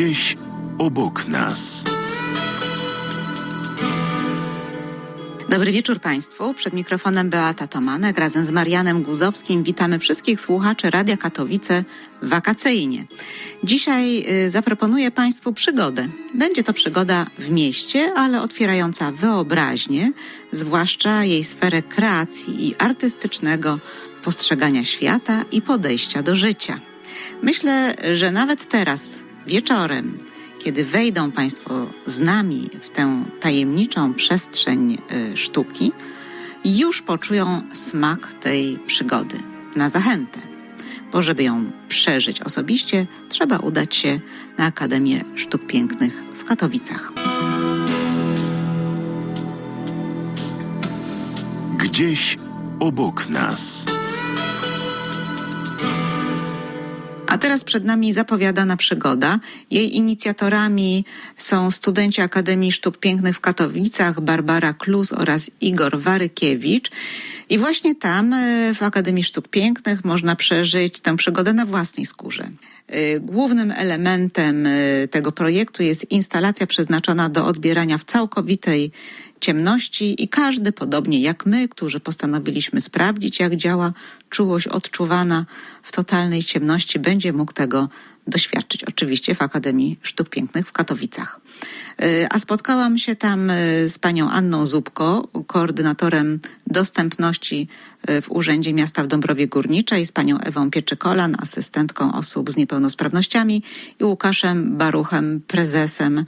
Gdzieś obok nas. Dobry wieczór Państwu. Przed mikrofonem Beata Tomanek. Razem z Marianem Guzowskim witamy wszystkich słuchaczy Radia Katowice wakacyjnie. Dzisiaj y, zaproponuję Państwu przygodę. Będzie to przygoda w mieście, ale otwierająca wyobraźnię, zwłaszcza jej sferę kreacji i artystycznego postrzegania świata i podejścia do życia. Myślę, że nawet teraz, wieczorem, kiedy wejdą Państwo z nami w tę tajemniczą przestrzeń y, sztuki, już poczują smak tej przygody na zachętę. Bo żeby ją przeżyć osobiście, trzeba udać się na Akademię Sztuk Pięknych w Katowicach. Gdzieś obok nas. A teraz przed nami zapowiadana przygoda. Jej inicjatorami są studenci Akademii Sztuk Pięknych w Katowicach, Barbara Klus oraz Igor Warykiewicz. I właśnie tam, e, w Akademii Sztuk Pięknych, można przeżyć tę przygodę na własnej skórze. E, Głównym elementem e, tego projektu jest instalacja przeznaczona do odbierania w całkowitej ciemności i każdy, podobnie jak my, którzy postanowiliśmy sprawdzić, jak działa czułość odczuwana w totalnej ciemności, będzie mógł tego doświadczyć. Oczywiście w Akademii Sztuk Pięknych w Katowicach. Y, A spotkałam się tam y, z panią Anną Zubko, koordynatorem dostępności y, w Urzędzie Miasta w Dąbrowie Górniczej, z panią Ewą Pieczykolan, asystentką osób z niepełnosprawnościami i Łukaszem Baruchem, prezesem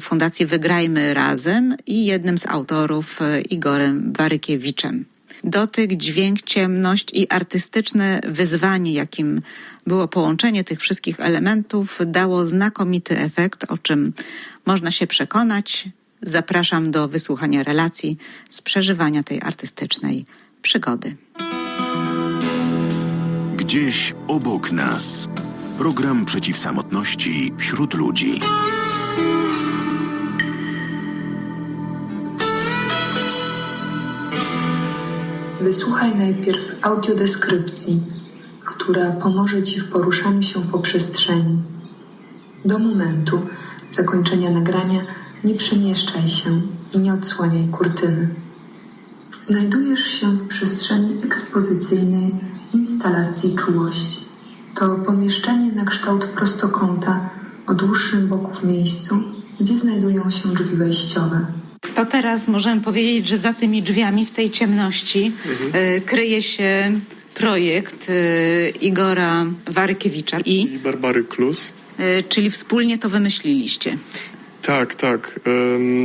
Fundacji Wygrajmy Razem i jednym z autorów Igorem Barykiewiczem. Dotyk, dźwięk, ciemność i artystyczne wyzwanie, jakim było połączenie tych wszystkich elementów, dało znakomity efekt, o czym można się przekonać. Zapraszam do wysłuchania relacji z przeżywania tej artystycznej przygody. Gdzieś obok nas. Program przeciw samotności wśród ludzi. Wysłuchaj najpierw audiodeskrypcji, która pomoże Ci w poruszaniu się po przestrzeni. Do momentu zakończenia nagrania nie przemieszczaj się i nie odsłaniaj kurtyny. Znajdujesz się w przestrzeni ekspozycyjnej instalacji czułość. To pomieszczenie na kształt prostokąta o dłuższym boku w miejscu, gdzie znajdują się drzwi wejściowe. To teraz możemy powiedzieć, że za tymi drzwiami w tej ciemności y, kryje się projekt y, Igora Warykiewicza i i Barbary Klus. y, czyli wspólnie to wymyśliliście. Tak, tak.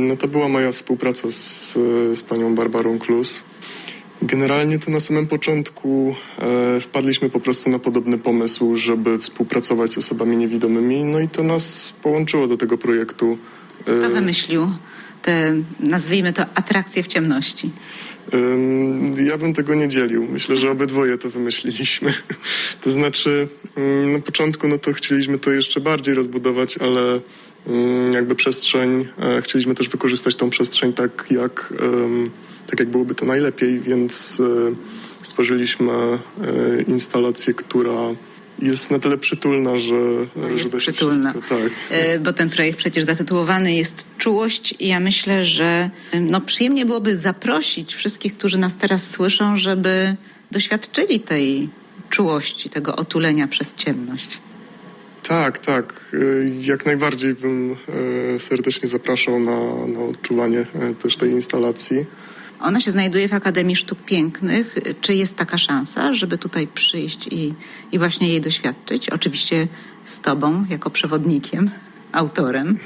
No to była moja współpraca z, z panią Barbarą Klus. Generalnie to na samym początku e, wpadliśmy po prostu na podobny pomysł, żeby współpracować z osobami niewidomymi, no i to nas połączyło do tego projektu. E, Kto wymyślił te, nazwijmy to, atrakcje w ciemności? Ja bym tego nie dzielił. Myślę, że obydwoje to wymyśliliśmy. To znaczy, na początku no to chcieliśmy to jeszcze bardziej rozbudować, ale jakby przestrzeń, e, chcieliśmy też wykorzystać tą przestrzeń tak jak, tak jak byłoby to najlepiej, więc e, stworzyliśmy e, instalację, która jest na tyle przytulna, że... jest że da się przytulna. wszystko- Tak. Y, Bo ten projekt przecież zatytułowany jest Czułość i ja myślę, że no, przyjemnie byłoby zaprosić wszystkich, którzy nas teraz słyszą, żeby doświadczyli tej czułości, tego otulenia przez ciemność. Tak, tak. Y, Jak najbardziej bym e, serdecznie zapraszał na, na odczuwanie e, też tej instalacji. Ona się znajduje w Akademii Sztuk Pięknych. Czy jest taka szansa, żeby tutaj przyjść i, i właśnie jej doświadczyć? Oczywiście z Tobą, jako przewodnikiem, autorem,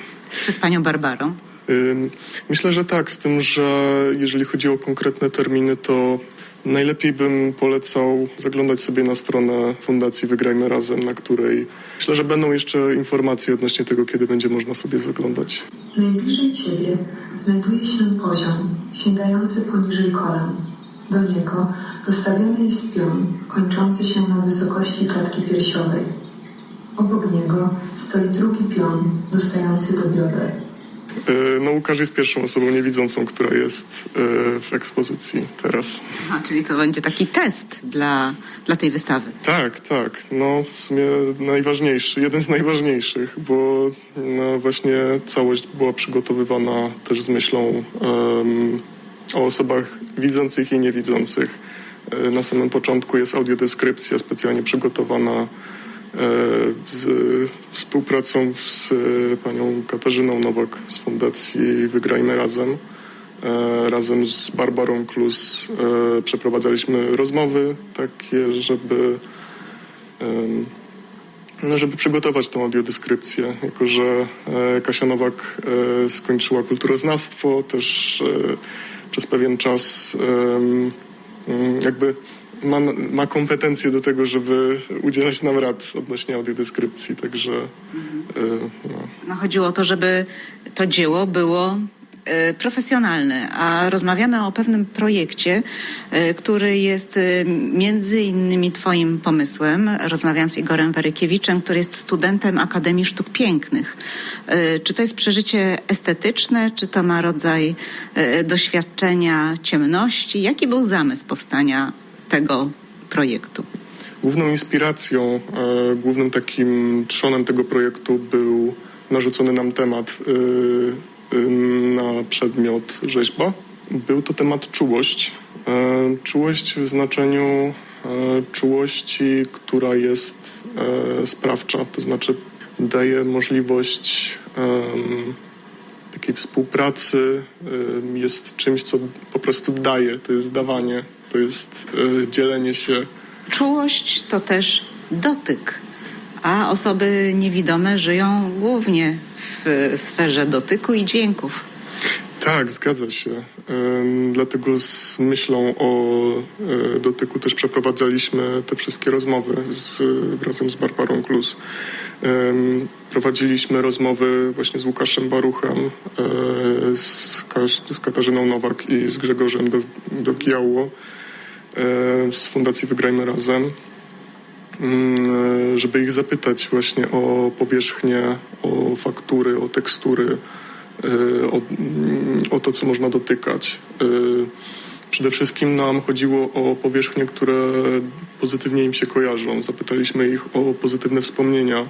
czy z Panią Barbarą? Myślę, że tak, z tym, że jeżeli chodzi o konkretne terminy, to najlepiej bym polecał zaglądać sobie na stronę Fundacji Wygrajmy Razem, na której myślę, że będą jeszcze informacje odnośnie tego, kiedy będzie można sobie zaglądać. Najbliżej Ciebie znajduje się poziom sięgający poniżej kolan. Do niego dostawiony jest pion kończący się na wysokości klatki piersiowej. Obok niego stoi drugi pion dostający do bioder. E, No Łukasz jest pierwszą osobą niewidzącą, która jest e, w ekspozycji teraz. Aha, czyli to będzie taki test dla, dla tej wystawy. Tak, tak. No w sumie najważniejszy, jeden z najważniejszych, bo no, właśnie całość była przygotowywana też z myślą em, o osobach widzących i niewidzących. E, Na samym początku jest audiodeskrypcja specjalnie przygotowana z współpracą z panią Katarzyną Nowak z Fundacji Wygrajmy Razem. E, Razem z Barbarą Klus e, przeprowadzaliśmy rozmowy takie, żeby, no, żeby przygotować tą audiodeskrypcję. Jako, że e, Kasia Nowak e, skończyła kulturoznawstwo, też e, przez pewien czas jakby ma, ma kompetencje do tego, żeby udzielać nam rad odnośnie audiodeskrypcji, także e, no. No, chodziło o to, żeby to dzieło było e, profesjonalne, a rozmawiamy o pewnym projekcie, e, który jest między innymi Twoim pomysłem. Rozmawiam z Igorem Warykiewiczem, który jest studentem Akademii Sztuk Pięknych. Czy to jest przeżycie estetyczne, czy to ma rodzaj doświadczenia ciemności? Jaki był zamysł powstania tego projektu? Główną inspiracją, e, głównym takim trzonem tego projektu był narzucony nam temat e, e, na przedmiot rzeźba. Był to temat czułość. Czułość w znaczeniu czułości, która jest sprawcza, to znaczy daje możliwość takiej współpracy, jest czymś, co po prostu daje, to jest dawanie, to jest e, dzielenie się Czułość to też dotyk, a osoby niewidome żyją głównie w sferze dotyku i dźwięków. Tak, zgadza się. Dlatego z myślą o e, dotyku też przeprowadzaliśmy te wszystkie rozmowy z, razem z Barbarą Klus. Prowadziliśmy rozmowy właśnie z Łukaszem Baruchem, e, z, Kaś, z Katarzyną Nowak i z Grzegorzem do, do e, z Fundacji Wygrajmy Razem. Mm, żeby ich zapytać właśnie o powierzchnię, o faktury, o tekstury, y, o, mm, o to, co można dotykać. Przede wszystkim nam chodziło o powierzchnie, które pozytywnie im się kojarzą. Zapytaliśmy ich o pozytywne wspomnienia,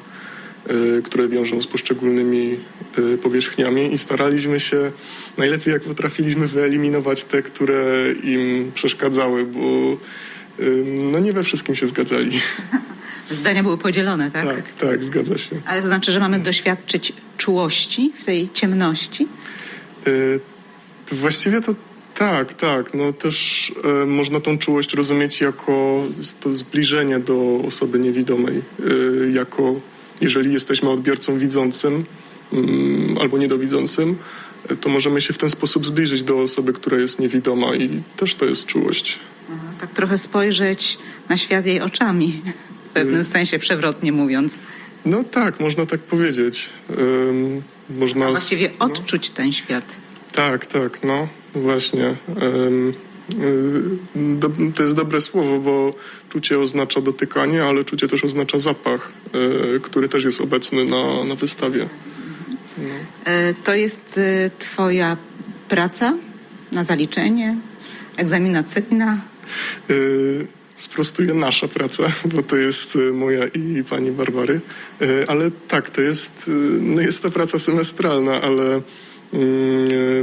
które wiążą z poszczególnymi y, powierzchniami i staraliśmy się najlepiej jak potrafiliśmy wyeliminować te, które im przeszkadzały, bo y, no nie we wszystkim się zgadzali. Zdania były podzielone, tak? Tak, tak, zgadza się. Ale to znaczy, że mamy doświadczyć czułości w tej ciemności? Y, właściwie to tak, tak. No też y, można tą czułość rozumieć jako to zbliżenie do osoby niewidomej. Y, jako jeżeli jesteśmy odbiorcą widzącym mm, albo niedowidzącym, y, to możemy się w ten sposób zbliżyć do osoby, która jest niewidoma i też to jest czułość. Aha, Tak trochę spojrzeć na świat jej oczami, w pewnym sensie przewrotnie mówiąc. No tak, można tak powiedzieć. Ym, można z- właściwie no. odczuć ten świat. Tak, tak, no właśnie. Em, y, do, to jest dobre słowo, bo czucie oznacza dotykanie, ale czucie też oznacza zapach, y, który też jest obecny na, na wystawie. E, To jest e, Twoja praca na zaliczenie, egzaminacyjna. Y, Sprostuję nasza praca, bo to jest y, moja i pani Barbary. Y, Ale tak, to jest, y, no jest to praca semestralna, ale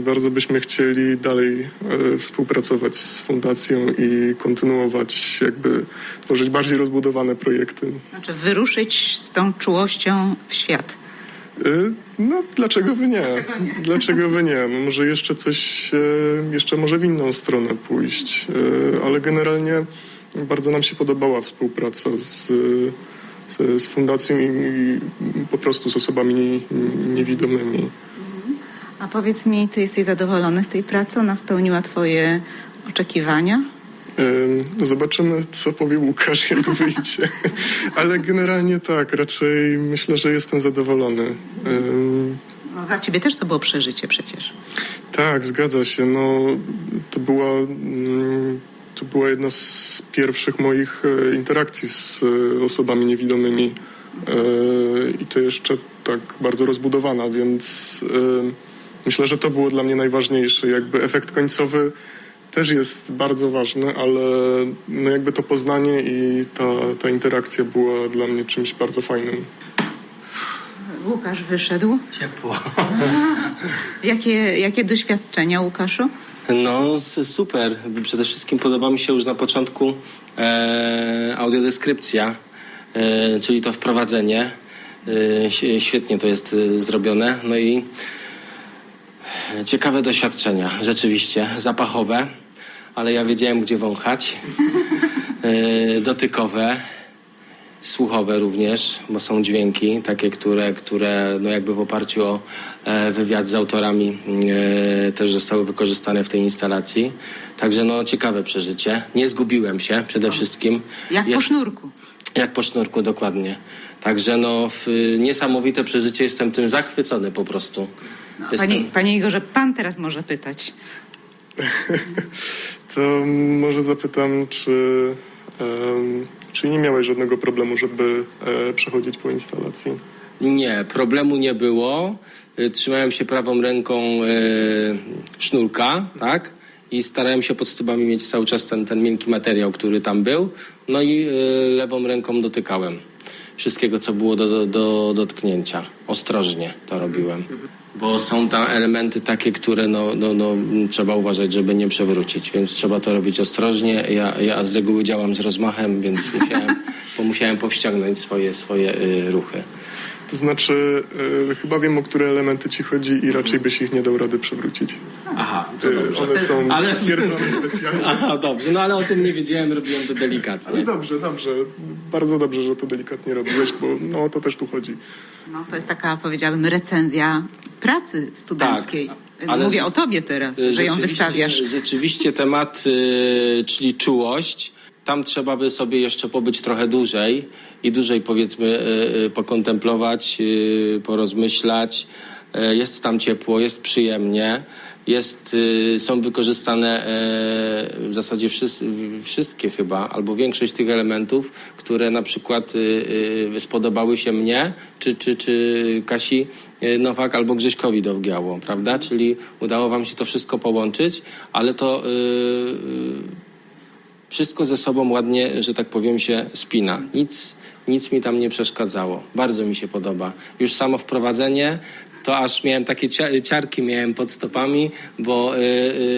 bardzo byśmy chcieli dalej y, współpracować z fundacją i kontynuować, jakby tworzyć bardziej rozbudowane projekty. Znaczy wyruszyć z tą czułością w świat. Y, No, dlaczego by nie? Dlaczego nie? Dlaczego by nie? No, może jeszcze coś, e, jeszcze może w inną stronę pójść, e, ale generalnie bardzo nam się podobała współpraca z, z, fundacją i, po prostu z osobami nie, niewidomymi. A powiedz mi, ty jesteś zadowolony z tej pracy? Ona spełniła twoje oczekiwania? Zobaczymy, co powie Łukasz, jak wyjdzie. Ale generalnie tak, raczej myślę, że jestem zadowolony. No, dla ciebie też to było przeżycie przecież. Tak, zgadza się. No, to, była, mm, to była jedna z pierwszych moich e, interakcji z e, osobami niewidomymi e, i to jeszcze tak bardzo rozbudowana, więc myślę, że to było dla mnie najważniejsze. Jakby efekt końcowy też jest bardzo ważny, ale no jakby to poznanie i ta, ta interakcja była dla mnie czymś bardzo fajnym. Łukasz wyszedł. Ciepło. Jakie, jakie doświadczenia, Łukaszu? No super. Przede wszystkim podoba mi się już na początku e, audiodeskrypcja, e, czyli to wprowadzenie. E, świetnie to jest e, zrobione. No i ciekawe doświadczenia, rzeczywiście, zapachowe, ale ja wiedziałem gdzie wąchać. E, dotykowe. Słuchowe również, bo są dźwięki takie, które, które no jakby w oparciu o e, wywiad z autorami e, też zostały wykorzystane w tej instalacji. Także no ciekawe przeżycie. Nie zgubiłem się przede wszystkim. Jak po Jest- sznurku. Jak po sznurku, dokładnie. Także no niesamowite przeżycie, jestem tym zachwycony po prostu. No, Jestem- panie, panie Igorze, pan teraz może pytać. To może zapytam, czy, em, czy nie miałeś żadnego problemu, żeby e, przechodzić po instalacji? Nie, problemu nie było. Y, Trzymałem się prawą ręką y, sznurka, tak? I starałem się pod stopami mieć cały czas ten, ten miękki materiał, który tam był. No i y, lewą ręką dotykałem wszystkiego, co było do, do, do dotknięcia. Ostrożnie to robiłem. Bo są tam elementy takie, które no, no, no, trzeba uważać, żeby nie przewrócić, więc trzeba to robić ostrożnie. Ja, ja z reguły działam z rozmachem, więc musiałem, musiałem powściągnąć swoje, swoje y, ruchy. To znaczy, e, chyba wiem, o które elementy ci chodzi i raczej byś ich nie dał rady przewrócić. Aha, E, One są Ale- przytwierdzone specjalnie. Aha, dobrze, no ale o tym nie wiedziałem, robiłem to Ale delikatnie. dobrze, dobrze. Bardzo dobrze, że to delikatnie robiłeś, bo no, o to też tu chodzi. No, to jest taka, powiedziałabym, recenzja pracy studenckiej. Tak, ale Mówię że- o tobie teraz, że ją Rzeczywiście- wystawiasz. Rzeczywiście temat, y, czyli czułość, tam trzeba by sobie jeszcze pobyć trochę dłużej i dłużej powiedzmy y, y, pokontemplować, y, porozmyślać. Jest tam ciepło, jest przyjemnie. Jest, są wykorzystane e, w zasadzie wszys- wszystkie chyba, albo większość tych elementów, które na przykład spodobały się mnie, czy, czy, czy Kasi Nowak, albo Grześkowi Dowgiało, prawda? Czyli udało wam się to wszystko połączyć, ale to wszystko ze sobą ładnie, że tak powiem, się spina. Nic, nic mi tam nie przeszkadzało. Bardzo mi się podoba. Już samo wprowadzenie, to aż miałem takie cia- ciarki miałem pod stopami, bo y,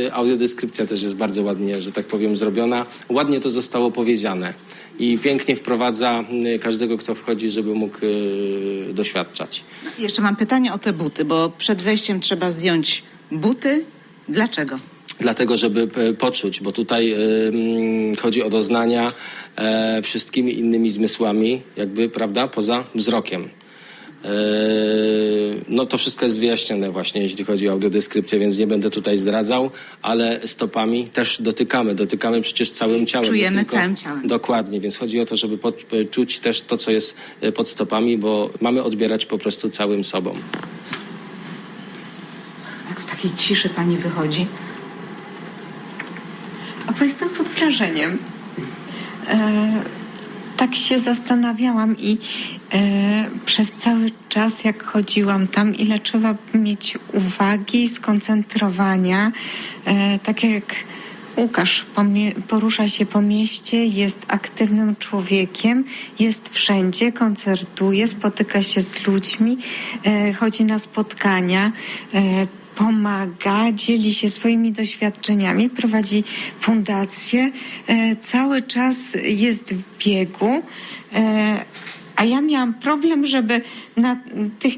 y, audiodeskrypcja też jest bardzo ładnie, że tak powiem, zrobiona. Ładnie to zostało powiedziane i pięknie wprowadza y, każdego, kto wchodzi, żeby mógł doświadczać. Jeszcze mam pytanie o te buty, bo przed wejściem trzeba zdjąć buty. Dlaczego? Dlatego, żeby e, poczuć, bo tutaj mm, chodzi o doznania e, wszystkimi innymi zmysłami, jakby, prawda, poza wzrokiem. No to wszystko jest wyjaśnione właśnie, jeśli chodzi o audiodeskrypcję, więc nie będę tutaj zdradzał, ale stopami też dotykamy. Dotykamy przecież całym ciałem. Czujemy tylko- całym ciałem. Dokładnie, więc chodzi o to, żeby czuć też to, co jest pod stopami, bo mamy odbierać po prostu całym sobą. Jak w takiej ciszy pani wychodzi? Bo jestem pod wrażeniem. E, tak się zastanawiałam i e, przez cały czas, jak chodziłam tam, ile trzeba mieć uwagi, skoncentrowania. E, tak jak Łukasz porusza się po mieście, jest aktywnym człowiekiem, jest wszędzie, koncertuje, spotyka się z ludźmi, e, chodzi na spotkania. Pomaga, dzieli się swoimi doświadczeniami, prowadzi fundację, e, cały czas jest w biegu. E, a ja miałam problem, żeby na tych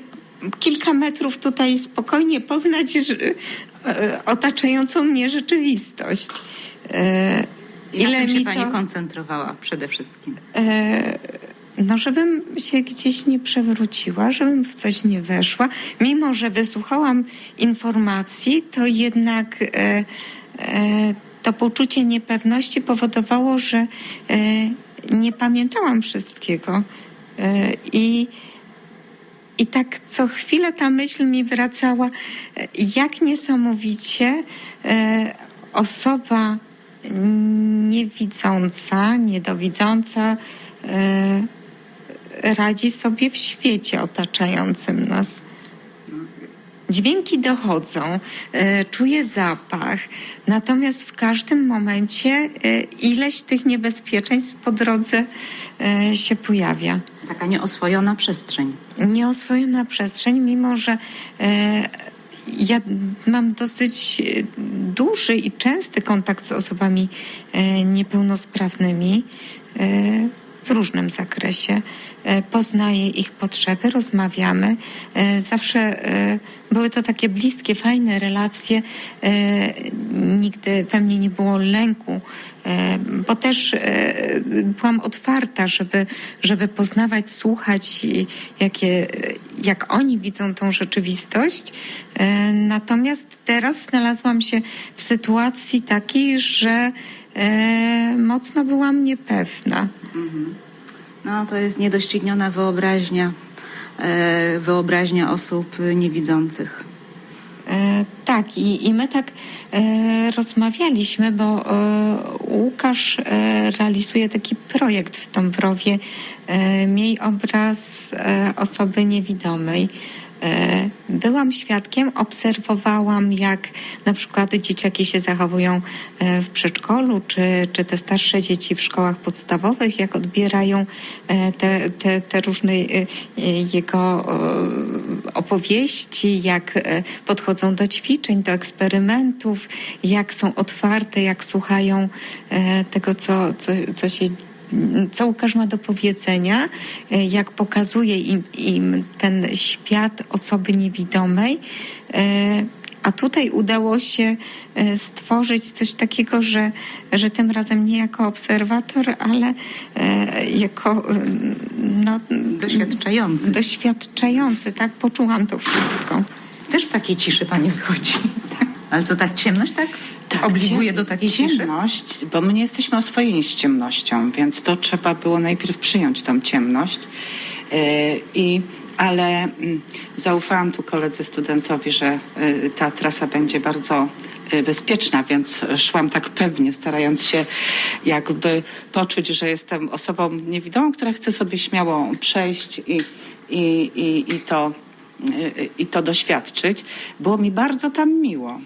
kilka metrów tutaj spokojnie poznać e, otaczającą mnie rzeczywistość. E, I na czym się mi pani to- koncentrowała przede wszystkim? No, żebym się gdzieś nie przewróciła, żebym w coś nie weszła. Mimo, że wysłuchałam informacji, to jednak e, e, to poczucie niepewności powodowało, że e, nie pamiętałam wszystkiego. E, I i tak co chwilę ta myśl mi wracała, jak niesamowicie e, osoba niewidząca, niedowidząca e, radzi sobie w świecie otaczającym nas. dźwięki dochodzą, e, czuję zapach, natomiast w każdym momencie e, ileś tych niebezpieczeństw po drodze e, się pojawia. Taka nieoswojona przestrzeń. Nieoswojona przestrzeń, mimo że ja mam dosyć duży i częsty kontakt z osobami niepełnosprawnymi w różnym zakresie. E, Poznaję ich potrzeby, rozmawiamy. E, Zawsze e, były to takie bliskie, fajne relacje. Nigdy we mnie nie było lęku, bo też byłam otwarta, żeby, żeby poznawać, słuchać, jakie, jak oni widzą tą rzeczywistość. Natomiast teraz znalazłam się w sytuacji takiej, że mocno byłam niepewna. No to jest niedościgniona wyobraźnia, e, wyobraźnia osób niewidzących. E, tak, i, i my tak e, rozmawialiśmy, bo e, Łukasz e, realizuje taki projekt w Dąbrowie e, Miej obraz e, osoby niewidomej. E, Byłam świadkiem, obserwowałam, jak na przykład dzieciaki się zachowują e, w przedszkolu, czy, czy te starsze dzieci w szkołach podstawowych, jak odbierają e, te, te, te różne jego opowieści, jak podchodzą do ćwiczeń, do eksperymentów, jak są otwarte, jak słuchają tego, co, co, co się co Łukasz ma do powiedzenia, e, jak pokazuje im, im ten świat osoby niewidomej. E, A tutaj udało się e, stworzyć coś takiego, że, że tym razem nie jako obserwator, ale jako e, no, Doświadczający. doświadczający. Tak, poczułam to wszystko. Też w takiej ciszy pani wychodzi. Ale co, tak ciemność tak, obliguje ciem- do takiej ciszy? ciemność, bo my nie jesteśmy oswojeni z ciemnością, więc to trzeba było najpierw przyjąć tą ciemność. Yy, I, ale mm, zaufałam tu koledze studentowi, że y, ta trasa będzie bardzo y, bezpieczna, więc szłam tak pewnie, starając się jakby poczuć, że jestem osobą niewidomą, która chce sobie śmiało przejść i, i, i, i, to, i to doświadczyć. Było mi bardzo tam miło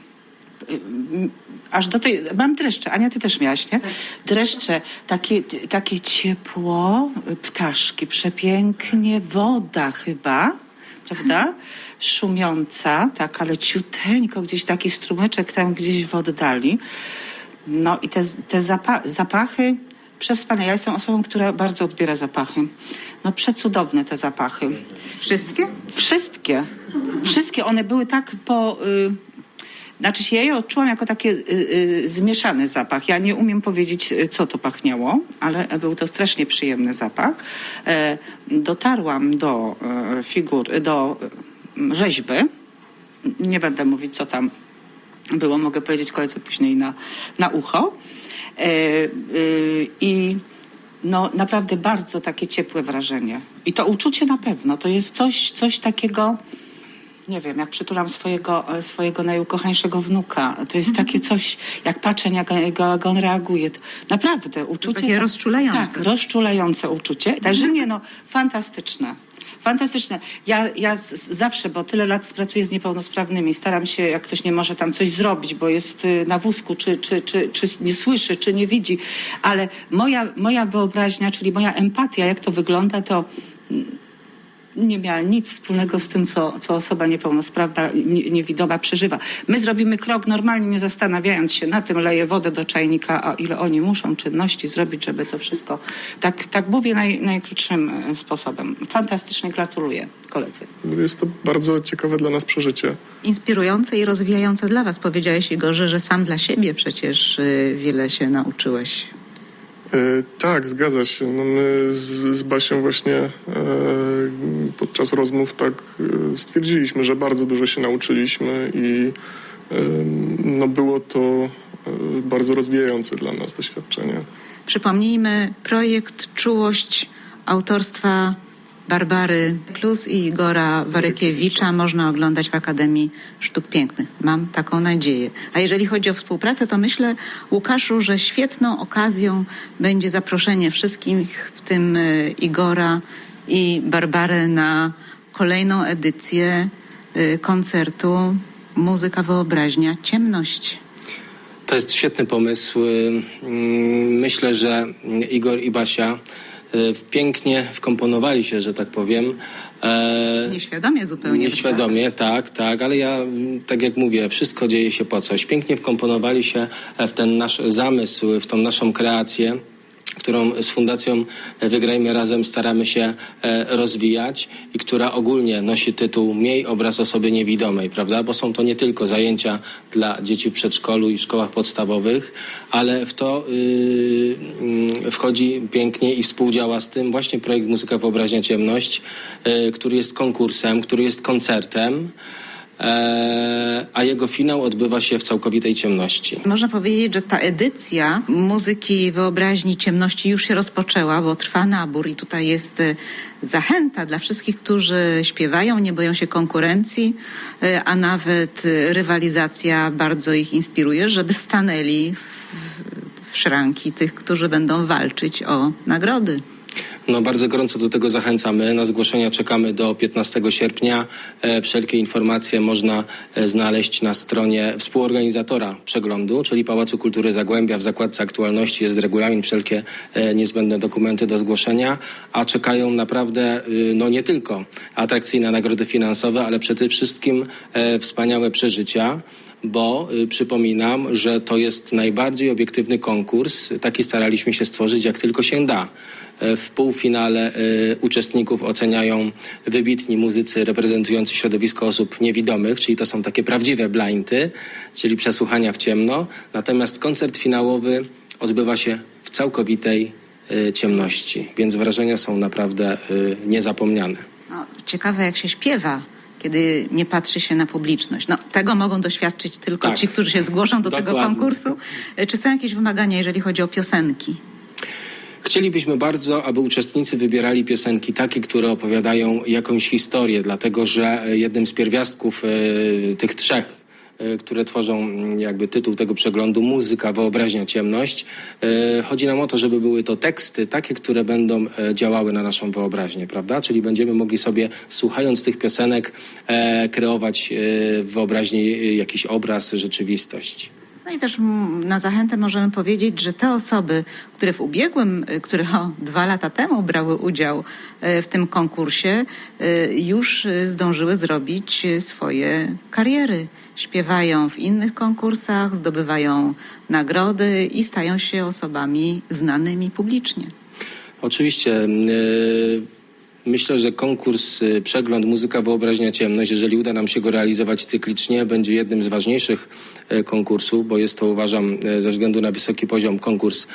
aż do tej, mam dreszcze, Ania, ty też miałaś, nie? Dreszcze, takie, takie ciepło, ptaszki, przepięknie, woda chyba, prawda? Szumiąca, tak, ale ciuteńko, gdzieś taki strumyczek tam gdzieś w oddali. No i te, te zapa zapachy, przewspaniałe. Ja jestem osobą, która bardzo odbiera zapachy. No przecudowne te zapachy. Wszystkie? Wszystkie. Wszystkie. One były tak po... Y, znaczy się ja je odczułam jako takie y, y, zmieszany zapach. Ja nie umiem powiedzieć, y, co to pachniało, ale był to strasznie przyjemny zapach. E, dotarłam do e, figur, do e, rzeźby. Nie będę mówić, co tam było. Mogę powiedzieć koledze później na, na ucho. E, y, I no naprawdę bardzo takie ciepłe wrażenie. I to uczucie na pewno, to jest coś, coś takiego, nie wiem, jak przytulam swojego, swojego najukochańszego wnuka. To jest takie coś, jak patrzę, jak, jak, on reaguje. To naprawdę uczucie... takie rozczulające. Tak, rozczulające uczucie. Także nie, no, fantastyczne. Fantastyczne. Ja, ja z, zawsze, bo tyle lat pracuję z niepełnosprawnymi, staram się, jak ktoś nie może tam coś zrobić, bo jest y, na wózku, czy, czy, czy, czy nie słyszy, czy nie widzi, ale moja, moja wyobraźnia, czyli moja empatia, jak to wygląda, to nie miała nic wspólnego z tym, co, co osoba niepełnosprawna, nie, niewidoma przeżywa. My zrobimy krok normalnie, nie zastanawiając się na tym, leję wodę do czajnika, a ile oni muszą czynności zrobić, żeby to wszystko... Tak, tak mówię naj, najkrótszym e, sposobem. Fantastycznie gratuluję koledzy. Jest to bardzo ciekawe dla nas przeżycie. Inspirujące i rozwijające dla was. Powiedziałeś, Igorze, że sam dla siebie przecież y, wiele się nauczyłeś. E, Tak, zgadza się. No my z, z Basią właśnie e, podczas rozmów tak e, stwierdziliśmy, że bardzo dużo się nauczyliśmy i e, no było to e, bardzo rozwijające dla nas doświadczenie. Przypomnijmy, projekt Czułość autorstwa Barbary Klus i Igora Warykiewicza można oglądać w Akademii Sztuk Pięknych. Mam taką nadzieję. A jeżeli chodzi o współpracę, to myślę, Łukaszu, że świetną okazją będzie zaproszenie wszystkich, w tym y, Igora i Barbarę, na kolejną edycję y, koncertu Muzyka Wyobraźnia Ciemność. To jest świetny pomysł. Mm, Myślę, że Igor i Basia pięknie wkomponowali się, że tak powiem. E, Nieświadomie zupełnie. Nieświadomie, tak, tak, ale ja, tak jak mówię, wszystko dzieje się po coś. Pięknie wkomponowali się w ten nasz zamysł, w tą naszą kreację którą z Fundacją Wygrajmy Razem staramy się e, rozwijać i która ogólnie nosi tytuł Miej obraz osoby niewidomej, prawda? Bo są to nie tylko zajęcia dla dzieci w przedszkolu i szkołach podstawowych, ale w to y, mm, wchodzi pięknie i współdziała z tym właśnie projekt Muzyka Wyobraźnia Ciemność, y, który jest konkursem, który jest koncertem. E, a jego finał odbywa się w całkowitej ciemności. Można powiedzieć, że ta edycja muzyki wyobraźni ciemności już się rozpoczęła, bo trwa nabór i tutaj jest y, zachęta dla wszystkich, którzy śpiewają, nie boją się konkurencji, y, a nawet rywalizacja bardzo ich inspiruje, żeby stanęli w szranki tych, którzy będą walczyć o nagrody. No, bardzo gorąco do tego zachęcamy. Na zgłoszenia czekamy do 15 sierpnia. E, wszelkie informacje można e, znaleźć na stronie współorganizatora przeglądu, czyli Pałacu Kultury Zagłębia. W zakładce aktualności jest regulamin, wszelkie e, niezbędne dokumenty do zgłoszenia, a czekają naprawdę y, no, nie tylko atrakcyjne nagrody finansowe, ale przede wszystkim wspaniałe przeżycia bo y, przypominam, że to jest najbardziej obiektywny konkurs. Taki staraliśmy się stworzyć, jak tylko się da. E, W półfinale y, uczestników oceniają wybitni muzycy reprezentujący środowisko osób niewidomych, czyli to są takie prawdziwe blindy, czyli przesłuchania w ciemno. Natomiast koncert finałowy odbywa się w całkowitej y, ciemności, więc wrażenia są naprawdę niezapomniane. No, ciekawe, jak się śpiewa, kiedy nie patrzy się na publiczność. No, tego mogą doświadczyć tylko Tak. ci, którzy się zgłoszą do tego Dokładnie. konkursu. E, Czy są jakieś wymagania, jeżeli chodzi o piosenki? Chcielibyśmy bardzo, aby uczestnicy wybierali piosenki takie, które opowiadają jakąś historię, dlatego że e, jednym z pierwiastków e, tych trzech, e, które tworzą mm, jakby tytuł tego przeglądu, muzyka, wyobraźnia, ciemność, chodzi nam o to, żeby były to teksty takie, które będą działały na naszą wyobraźnię, prawda? Czyli będziemy mogli sobie, słuchając tych piosenek, kreować w wyobraźni jakiś obraz, rzeczywistość. No i też na zachętę możemy powiedzieć, że te osoby, które w ubiegłym, y, które o, dwa lata temu brały udział y, w tym konkursie, y, już zdążyły zrobić swoje kariery. Śpiewają w innych konkursach, zdobywają nagrody i stają się osobami znanymi publicznie. Oczywiście. y, Myślę, że konkurs y, Przegląd Muzyka Wyobraźnia Ciemność, jeżeli uda nam się go realizować cyklicznie, będzie jednym z ważniejszych y, konkursów, bo jest to uważam y, ze względu na wysoki poziom konkurs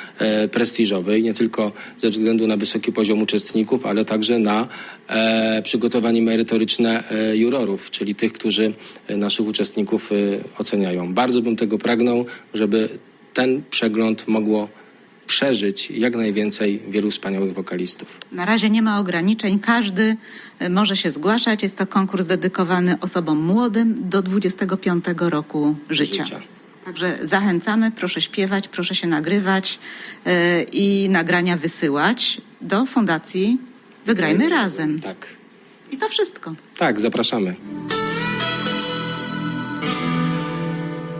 y, prestiżowy i nie tylko ze względu na wysoki poziom uczestników, ale także na e, przygotowanie merytoryczne e, jurorów, czyli tych, którzy e, naszych uczestników oceniają. Bardzo bym tego pragnął, żeby ten przegląd mogło przeżyć jak najwięcej wielu wspaniałych wokalistów. Na razie nie ma ograniczeń, każdy y, może się zgłaszać. Jest to konkurs dedykowany osobom młodym do 25 roku życia. Życia. Także zachęcamy, proszę śpiewać, proszę się nagrywać y, i nagrania wysyłać do Fundacji Wygrajmy Razem. Tak. I to wszystko. Tak, zapraszamy.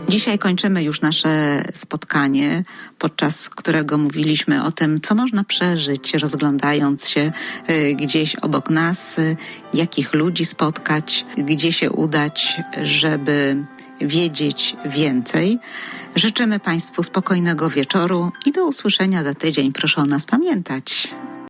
Dzisiaj kończymy już nasze spotkanie, podczas którego mówiliśmy o tym, co można przeżyć, rozglądając się y, gdzieś obok nas, jakich ludzi spotkać, gdzie się udać, żeby wiedzieć więcej. Życzymy Państwu spokojnego wieczoru i do usłyszenia za tydzień. Proszę o nas pamiętać.